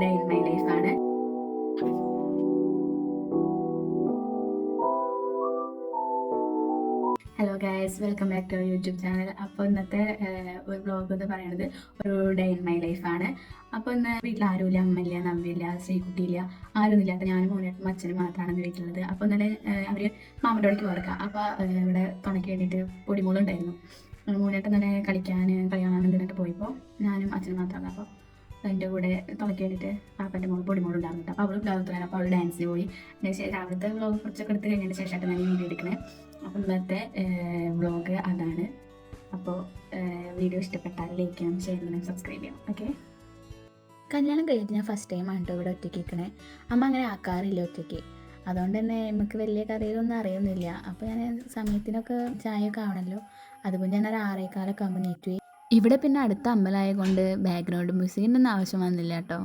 Day in my ലൈഫാണ് hello guys welcome back to YouTube channel അപ്പോൾ ഇന്നത്തെ ഒരു വ്ളോഗ് എന്ന് പറയുന്നത് ഒരു ഡേ ഇൻ മൈ ലൈഫാണ് അപ്പോൾ ഇന്ന് വീട്ടിൽ ആരുമില്ല അമ്മയില്ല നമ്മയില്ല ശ്രീകുട്ടിയില്ല ആരുമില്ല. അപ്പോൾ ഞാനും മോനേട്ടും അച്ഛനും മാത്രമാണ് വീട്ടിലുള്ളത്. അപ്പോൾ ഇന്നലെ അവർ മാമന്റെ അവിടേക്ക് കൊടുക്കുക അപ്പോൾ ഇവിടെ തുണയ്ക്ക് വേണ്ടിയിട്ട് പൊടിമൂളുണ്ടായിരുന്നു. മൂന്നേട്ടൻ തന്നെ കളിക്കാൻ കളിയാണെന്ന് പറഞ്ഞിട്ട് പോയപ്പോൾ ഞാനും അച്ഛനും മാത്രമാണ്. അപ്പോൾ എന്റെ കൂടെ വേണ്ടിയിട്ട് പാപ്പന്റെ മോൾ പൊടിമോൾ ഉണ്ടായിരുന്നു അപ്പോൾ അവൾ ബ്ലൗസ് അപ്പോൾ അവൾ ഡാൻസിന് പോയി. രാവിലത്തെ വ്ളോഗ് കുറച്ചൊക്കെ എടുത്ത് കഴിഞ്ഞതിന് ശേഷമായിട്ട് ഞാൻ വീഡിയോ എടുക്കണേ. അപ്പോൾ ഇന്നത്തെ വ്ളോഗ് അതാണ്. അപ്പോൾ വീഡിയോ ഇഷ്ടപ്പെട്ടാൽ ലൈക്ക് ചെയ്യണം ഷെയർ ചെയ്യണം സബ്സ്ക്രൈബ് ചെയ്യണം. ഓക്കെ കല്യാണം കഴിഞ്ഞിട്ട് ഞാൻ ഫസ്റ്റ് ടൈം ആണ് കേട്ടോ ഇവിടെ ഒറ്റയ്ക്ക് നിൽക്കണേ. അമ്മ അങ്ങനെ ആക്കാറില്ല ഒറ്റയ്ക്ക്. അതുകൊണ്ട് തന്നെ നമുക്ക് വലിയ കറികളൊന്നും അറിയുന്നില്ല അപ്പോൾ ഞാൻ സമയത്തിനൊക്കെ ചായയൊക്കെ ആവണമല്ലോ അതുകൊണ്ട് ഞാൻ ഒരു ആറേക്കാലൊക്കെ ആകുമ്പോൾ നീറ്റ് പോയി ഇവിടെ പിന്നെ അടുത്ത അമ്പലമായ കൊണ്ട് ബാക്ക്ഗ്രൗണ്ട് മ്യൂസിക്കിന്റെ ഒന്നും ആവശ്യം വന്നില്ല കേട്ടോ.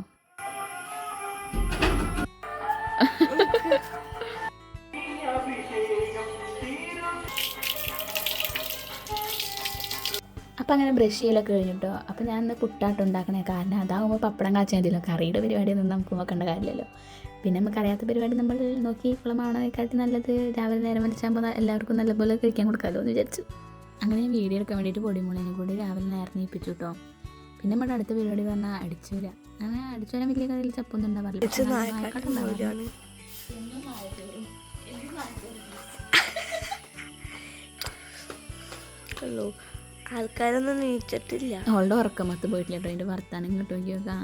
അപ്പം അങ്ങനെ ബ്രഷ് ചെയ്യലൊക്കെ കഴിഞ്ഞിട്ടോ അപ്പം ഞാൻ ഇന്ന് പുട്ടാട്ടം ഉണ്ടാക്കണേ. കാരണം അതാകുമ്പോൾ പപ്പടം കാച്ചാൽ മതിയല്ലോ. കറിയുടെ പരിപാടിയൊന്നും നമുക്ക് നോക്കേണ്ട കാര്യമില്ലല്ലോ. പിന്നെ നമുക്ക് അറിയാത്ത പരിപാടി നമ്മൾ നോക്കി കുളമാവണേക്കാട്ടി നല്ലത് രാവിലെ നേരം വലിച്ചാകുമ്പോൾ എല്ലാവർക്കും നല്ലപോലെ കഴിക്കാൻ കൊടുക്കാമല്ലോ എന്ന് വിചാരിച്ചു. അങ്ങനെ ഞാൻ വീഡിയോ എടുക്കാൻ വേണ്ടിയിട്ട് പൊടിമുളിനെ കൂടി രാവിലെ നേരത്തെ നീപ്പിച്ചു കേട്ടോ പിന്നെ നമ്മുടെ അടുത്ത പരിപാടി പറഞ്ഞാൽ അടിച്ചു വരാം അങ്ങനെ അടിച്ചു വരാൻ വലിയ കഥയിൽ ചപ്പൊന്നും ഉണ്ടാവാറില്ല. ഹലോ ആൾക്കാരൊന്നും നീച്ചിട്ടില്ല. അവളുടെ ഉറക്കം മൊത്തം പോയിട്ടില്ല കേട്ടോ എന്റെ വർത്താനം കേട്ടോ നോക്കി നോക്കാം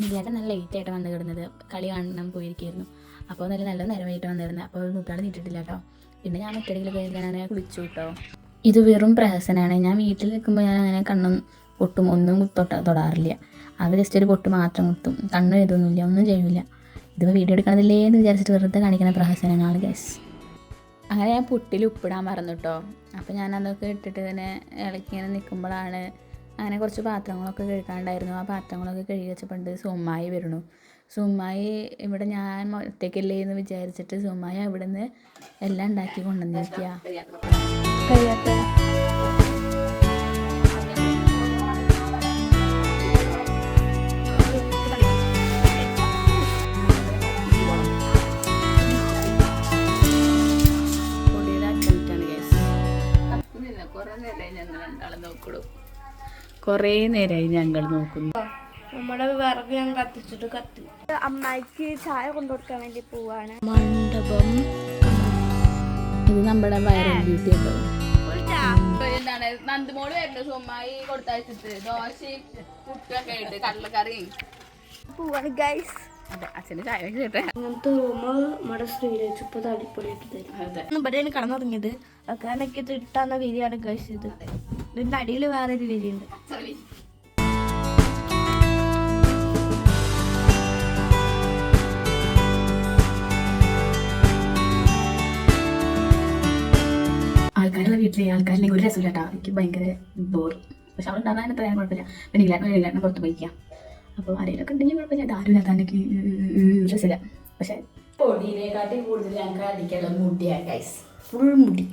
നിങ്ങളേട്ടൻ നല്ല ലേറ്റ് ആയിട്ട് വന്ന് കിടന്നത് കളി കാണാൻ പോയിരിക്കുന്നു അപ്പോൾ നല്ല നല്ല നേരമായിട്ട് വന്നിരുന്നത്. അപ്പോൾ നൂറ്റാട് നീട്ടിട്ടില്ല കേട്ടോ. പിന്നെ ഞാൻ ഒറ്റടിയിൽ അങ്ങനെ കുളിച്ചു കേട്ടോ. ഇത് വെറും പ്രഹസനാണ്. ഞാൻ വീട്ടിൽ നിൽക്കുമ്പോൾ ഞാൻ അങ്ങനെ കണ്ണും പൊട്ടും ഒന്നും തൊട്ട തൊടാറില്ല. അവർ ജസ്റ്റ് ഒരു പൊട്ട് മാത്രം കുത്തും. കണ്ണും ഇതൊന്നുമില്ല ഒന്നും ചെയ്യില്ല. ഇതിപ്പോൾ വീഡിയോ എടുക്കണതില്ലേ എന്ന് വിചാരിച്ചിട്ട് വെറുതെ കാണിക്കുന്ന പ്രഹസനങ്ങളാണ് ഗസ് അങ്ങനെ ഞാൻ പുട്ടിൽ ഉപ്പിടാൻ മറന്നു കേട്ടോ. അപ്പോൾ ഞാൻ അതൊക്കെ ഇട്ടിട്ട് ഇങ്ങനെ ഇളക്കി ഇങ്ങനെ നിൽക്കുമ്പോഴാണ് അങ്ങനെ കുറച്ച് പാത്രങ്ങളൊക്കെ കഴുകാണ്ടായിരുന്നു. ആ പാത്രങ്ങളൊക്കെ കഴുകി വെച്ചപ്പോണ്ട് സുമ്മായി വരണു സുമ്മായി ഇവിടെ ഞാൻ ഒറ്റയ്ക്കല്ലേ എന്ന് വിചാരിച്ചിട്ട് സുമ്മായി അവിടെ നിന്ന് എല്ലാം ഉണ്ടാക്കി കൊണ്ടുവന്നിരിക്കുക കഴിയാത്ത കുറേ ഞങ്ങൾ രണ്ടാളും നോക്കുള്ളൂ. കുറേ നേരമായി ഞങ്ങൾ നോക്കുന്നു. നമ്മുടെ വിറക് ഞാൻ കത്തിച്ചിട്ട് കത്തി. അമ്മായിക്ക് ചായ കൊണ്ടുകൊടുക്കാൻ വേണ്ടി പോവാണ്. മണ്ഡപം. ഇത് നമ്മുടെ വൈറൽ ബ്യൂട്ടി ഉണ്ടോ എന്താണ് നന്ദമോൾ വരുന്നത് സുമ്മായി കൊടുത്തയച്ചിട്ട് ദോശയും പുട്ടൊക്കെ ആയിട്ട് കടലക്കറിയും. പോവാണ് ഗൈസ് അങ്ങനത്തെ റൂമ് നമ്മുടെ ശ്രീരേച്ച് ഇപ്പോൾ തടിപ്പൊളിയാക്കി തരും. അതെ. ഇവിടെയാണ് കടന്നുറങ്ങിയത്. ഇത് ഇട്ടാന്ന വീതിയാണ് ഗൈസ് ഇത് ഇതിന്റെ അടിയിൽ വേറെ ഒരു വിരിയുണ്ട് ആൾക്കാരുടെ വീട്ടിലെ ആൾക്കാരിലേക്ക് ഒരു രസമില്ല കേട്ടോ. എനിക്ക് ഭയങ്കര ബോർ പക്ഷെ അവിടെ ഉണ്ടാകാൻ എത്ര കുഴപ്പമില്ല. പിന്നെ ഇല്ലാണ്ട് ഇല്ലാണ്ട് പുറത്ത് പോയിക്കാം അപ്പോൾ ആരെങ്കിലൊക്കെ ഉണ്ടെങ്കിൽ കുഴപ്പമില്ല. ഇത് ആരും ഇല്ലാത്ത എനിക്ക് രസമില്ല. പക്ഷെ പൊടിയിനെക്കാട്ടി കൂടുതൽ ഞങ്ങൾക്ക് അടിക്കാനുള്ള മുടിയാണ് ഗൈസ് ഫുൾ മുടി.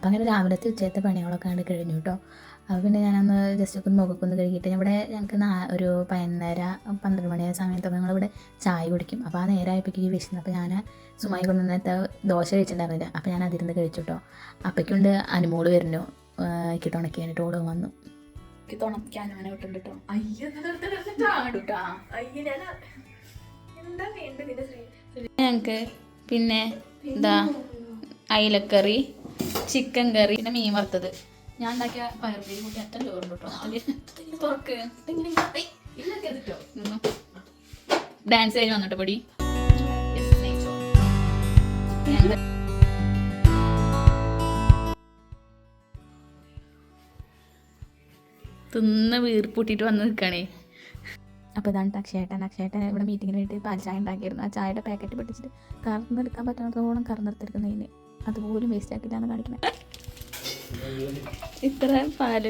അപ്പം അങ്ങനെ രാവിലത്തെ ഉച്ചയത്തെ പണികളൊക്കെ കണ്ട് കഴിഞ്ഞു കേട്ടോ അപ്പോൾ പിന്നെ ഞാനൊന്ന് ജസ്റ്റ് ഒക്കെ മുഖമൊക്കെ ഒന്ന് കഴുകിയിട്ട് ഇവിടെ ഞങ്ങൾക്ക് നാ ഒരു പതിനൊന്നര പന്ത്രണ്ട് മണിയായ സമയത്തൊക്കെ ഞങ്ങളിവിടെ ചായ കുടിക്കും. അപ്പോൾ ആ നേരമായപ്പോഴേക്ക് വിശന്ന്. അപ്പോൾ ഞാൻ സുമായി കൊണ്ടുവന്നിട്ട് ദോശ കഴിച്ചിട്ടുണ്ടായിരുന്നില്ല. അപ്പോൾ ഞാൻ അതിരുന്ന് കഴിച്ചു കേട്ടോ അപ്പോഴേക്കൊണ്ട് അനുമോൾ വരുന്നു. എനിക്ക് തുണക്കാനായിട്ട് ഓടും വന്നു. എനിക്ക് തുണയ്ക്കാൻ അങ്ങനെ വിട്ടുണ്ട് കേട്ടോ അയ്യോ ചാടുട്ടാ എന്താ വേണ്ടത്? ഞങ്ങൾക്ക് പിന്നെ എന്താ അയിലക്കറി ചിക്കൻ കറി പിന്നെ മീൻ വറുത്തത്. ഞാൻ ഉണ്ടാക്കിയ പയർപ്പേരി കൂട്ടി അറ്റം ചോറുണ്ട് കേട്ടോ. തുറക്ക്. ഡാൻസ് കഴിഞ്ഞ് വന്നിട്ട് പൊടി. തിന്ന് വീർപ്പൂട്ടിട്ട് വന്ന് നിൽക്കണേ അപ്പോൾ ഇതാണ് അക്ഷയേട്ടൻ അക്ഷയേട്ടൻ ഇവിടെ മീറ്റിങ്ങിന് വേണ്ടി പാൽ ചായ ഉണ്ടാക്കിയിരുന്നു. ആ ചായയുടെ പാക്കറ്റ് പൊട്ടിച്ചിട്ട് കറന്നെടുക്കാൻ പറ്റാത്തതോളം കറന്നെടുത്തിരിക്കുന്നതിന് അതുപോലും വേസ്റ്റ് ആക്കിയിട്ടാണ് കാണിക്കണേ ഇത്ര പാൽ.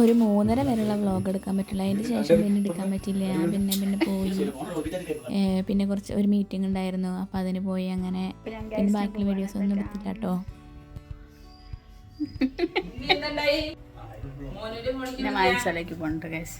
ഒരു മൂന്നര വരെയുള്ള വ്ളോഗ് എടുക്കാൻ പറ്റില്ല. അതിന് ശേഷം പിന്നെ എടുക്കാൻ പറ്റില്ല. പിന്നെ പിന്നെ പോയി. പിന്നെ കുറച്ച് ഒരു മീറ്റിംഗ് ഉണ്ടായിരുന്നു. അപ്പം അതിന് പോയി അങ്ങനെ പിന്നെ ബാക്കിയുള്ള വീഡിയോസ് ഒന്നും എടുത്തില്ല കേട്ടോ. പിന്നെ മാനസാലേക്ക് പോകണ്ട ഗൈസ്